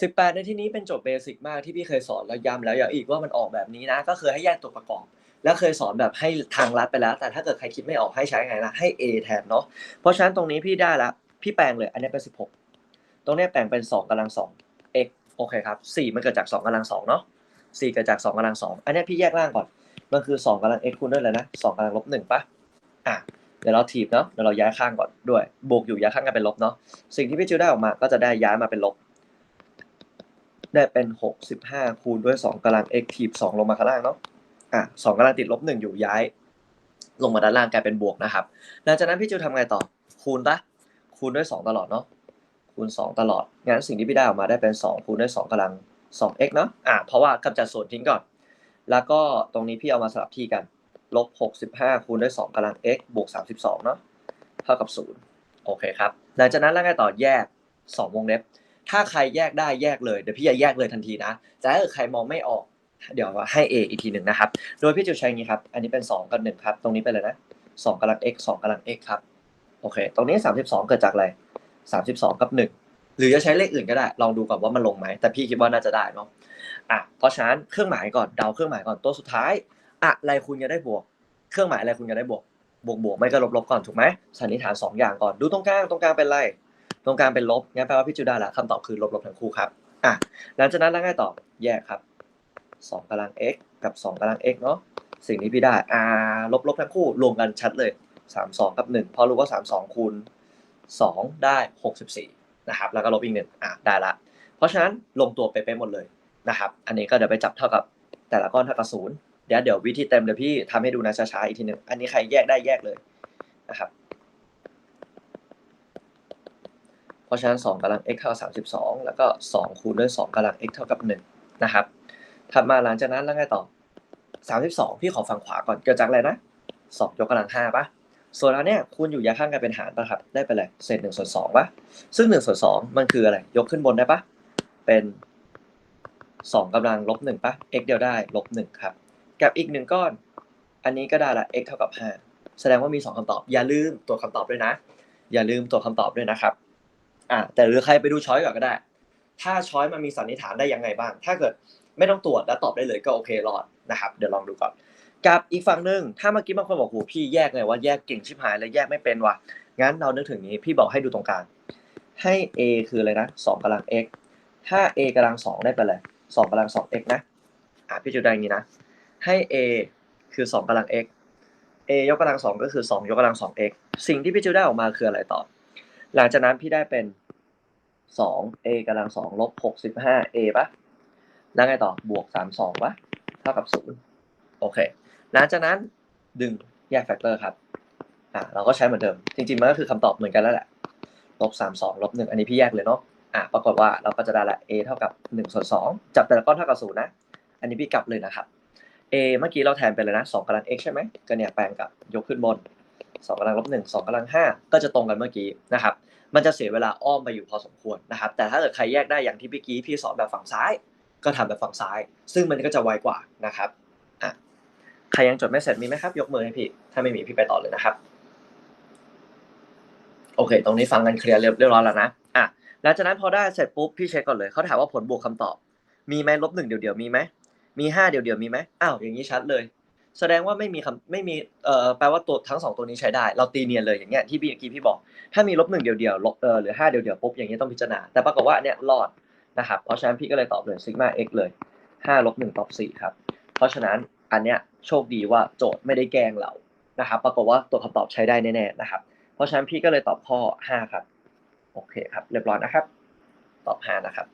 18 ในที่นี้เป็นโจทย์เบสิกมากที่พี่เคยสอนแล้วย้ำแล้วย้ำอีกว่ามันออกแบบนี้นะ ก็คือให้แยกตัวประกอบ แล้วเคยสอนแบบให้ทางลัดไปแล้ว แต่ถ้าเกิดใครคิดไม่ออกให้ใช้ไงนะให้ A แทนเนาะเพราะฉะนั้นตรงนี้พี่ได้ละพี่แปลงเลยอันนี้เป็น 16 ตรงนี้แปลงเป็น 2กำลัง 2 x โอเคครับ4มันเกิดจาก 2กำลัง2เนาะ4เกิดจาก 2กำลัง 2 อันนี้พี่แยกล่างก่อนมันคือ 2กำลัง x คูณด้วยเลยนะ2กำลังลบ1ปะอะเดี๋ยวเราถีบเนาะเดี๋ยวเราย้ายข้างก่อนด้วยบวกอยู่ย้ายข้างกันเป็นลบเนาะสิ่งที่พี่จิวได้ออกมาก็จะได้ย้ายมาเป็นลบ ได้เป็นหกสิบห้าคูณด้วยสองกำลัง x ทีบสองลงมาข้างล่างเนาะอะสองกำลังติดลบหนึ่งอยู่ย้าย ลงมาด้านล่างกลายเป็นบวกนะครับหลังจากนั้นพี่จิวทำไงต่อคูณปะคูณด้วยสองตลอดเนาะคูณสองตลอดงั้นสิ่งที่พี่ได้ออกมาได้เป็นสองคูณด้วยสองกำลังสอง x เนาะอะเพราะว่ากำจัดส่วนทิ้งก่อน แล้วก็ตรงนี้พี่เอามาสลับที่กันลบหกสิบห้าคูณด้วยสองกำลัง x บวกสามสิบสองเนาะเท่ากับศูนย์โอเคครับ หลังจากนั้นแล้วไงต่อแยกสองวงเล็บ ถ้าใครแยกได้แยกเลยเดี๋ยวพี่จะแยกเลยทันทีนะแต่ถ้าใครมองไม่ออก เดี๋ยวให้ A อีกทีหนึ่งนะครับ โดยพี่จะใช้อย่างนี้ครับ อันนี้เป็น 2กับ1ครับ ตรงนี้ไปเลยนะ2กำลัง x 2กำลัง x ครับ โอเค ตรงนี้ 32 เกิดจากอะไร 32 กับ 1 หรือจะใช้เลขอื่นก็ได้ ลองดูก่อนว่ามันลงไหม แต่พี่คิดว่าน่าจะได้เนาะ อะ เพราะฉะนั้นเครื่องหมายก่อน เดาเครื่องหมายก่อน ตัวสุดท้าย อะไรคุณจะได้บวก เครื่องหมายอะไรคุณจะได้บวก บวกบวกไม่ก็ลบลบก่อนถูกไหมสันนิษฐานสองอย่างก่อน ดูตรงกลาง ตรงกลางเป็นอะไร ตรงกลางเป็นลบงั้นแปลว่าพี่จูได้ละคำตอบคือลบลบทั้งคู่ครับอะหลังจากนั้นแล้วไงต่อแยกครับ2กำลัง x กับ 2กำลัง x เนาะสิ่งนี้พี่ได้อ่าลบลบทั้งคู่รวมกันชัดเลย 32 กับ1เพราะรู้ว่า 32คูณ2 ได้ 64นะครับแล้วก็ลบอีกหนึ่งอะได้ละ เพราะฉะนั้นลงตัวเป๊ะๆหมดเลยนะครับ อันนี้ก็เดี๋ยวไปจับเท่ากับแต่ละก้อนเท่ากับศูนย์เดี๋ยวเดี๋ยววิธีเต็มเดี๋ยวพี่ทำให้ดูนะช้าๆอีกทีหนึ่งอันนี้ใครแยกได้แยกเลยนะครับ เพราะฉะนั้น2กำลัง x เท่ากับ32 แล้วก็ 2 คูณด้วย 2กำลัง x เท่ากับ1นะครับ ถัดมาหลังจากนั้นแล้วไงต่อ 32 พี่ขอฝั่งขวาก่อนเกิดจากอะไรนะ 2 ยกกำลัง5ปะส่วนอันเนี้ยคูณอยู่ยาข้างกันเป็นหารปะครับ ได้ไปเลยเศษ1ส่วน2ปะซึ่ง1ส่วน2มันคืออะไร ยกขึ้นบนได้ปะเป็น 2กำลังลบ1ปะ x เดียวได้ลบ1ครับ กับอีกหนึ่งก้อน อันนี้ก็ได้ละ x เท่ากับ5แสดงว่ามี 2คำตอบ อย่าลืมตัวคำตอบด้วยนะ อย่าลืมตัวคำตอบด้วยนะครับ อ่าแต่หรือใครไปดูช้อยก่อนก็ได้ ถ้าช้อยมันมีสันนิษฐานได้ยังไงบ้าง ถ้าเกิดไม่ต้องตรวจแล้วตอบได้เลยก็โอเครอดนะครับ เดี๋ยวลองดูก่อน กับอีกฝั่งหนึ่งถ้าเมื่อกี้บางคนบอกโหพี่แยกไงว่าแยกเก่งชิบหายเลยแยกไม่เป็นว่ะงั้นเรานึกถึงนี้พี่บอกให้ดูตรงกลางให้ a คืออะไรนะ2กำลัง x ถ้า a กำลัง2ได้ไปเลย2กำลัง 2x นะอ่าพี่จุดได้อย่างนี้นะ ให้ a คือ2กำลัง x a ยกกำลัง2ก็คือ2ยกกำลัง 2x สิ่งที่พี่จิวได้ออกมาคืออะไรต่อ หลังจากนั้นพี่ได้เป็น2 a กำลัง2ลบ65 a ปะแล้วไงต่อบวก32ปะเท่ากับ0โอเค หลังจากนั้นดึงแยกแฟกเตอร์ครับอ่าเราก็ใช้เหมือนเดิม จริงๆมันก็คือคำตอบเหมือนกันแล้วแหละลบ32ลบ1อันนี้พี่แยกเลยเนาะอ่าปรากฏว่าเราก็จะได้ละ a เท่ากับ1ส่วน2จับแต่ละก้อนเท่ากับ0นะ อันนี้พี่กลับเลยนะครับ a เมื่อกี้เราแทนไปเลยนะ2กำลัง x ใช่ไหมก็เนี่ยแปลงกับยกขึ้นบน 2กำลังลบ1 2กำลัง5ก็จะตรงกันเมื่อกี้นะครับมันจะเสียเวลาอ้อมไปอยู่พอสมควรนะครับแต่ถ้าเกิดใครแยกได้อย่างที่พี่กี้พี่สอนแบบฝั่งซ้าย ก็ทำแบบฝั่งซ้าย ซึ่งมันก็จะไวกว่านะครับอะใครยังจดไม่เสร็จมีไหมครับ ยกมือให้พี่ ถ้าไม่มีพี่ไปต่อเลยนะครับ โอเค ตรงนี้ฟังกันเคลียร์เรียบร้อยแล้วนะอะหลังจากนั้นพอได้เสร็จปุ๊บพี่เช็คก่อนเลยเขาถามว่าผลบวกคำตอบ มีไหมลบหนึ่งเดียวๆมีไหมมีห้าเดียวๆมีไหมอ้าวอย่างนี้ชัดเลย แสดงว่าไม่มีคำไม่มีเอ่อแปลว่าตัวทั้งสองตัวนี้ใช้ได้ เราตีเนียนเลยอย่างเงี้ยที่พี่เมื่อกี้พี่บอก ถ้ามีลบหนึ่งเดียวๆลบเออหรือห้าเดียวๆปุ๊บอย่างนี้ยต้องพิจารณาแต่ปรากฏว่าเนี่ยรอดนะครับเพราะฉะนั้นพี่ก็เลยตอบเลยซิกมา x เลยห้าลบหนึ่งตอบสี่ครับเพราะฉะนั้นอันเนี้ยโชคดีว่าโจทย์ไม่ได้แกล้งเรานะครับปรากฏว่าตัวคำตอบใช้ได้แน่ๆนะครับ เพราะฉะนั้นพี่ก็เลยตอบข้อห้าครับโอเคครับเรียบร้อยนะครับ ตอบห้านะครับ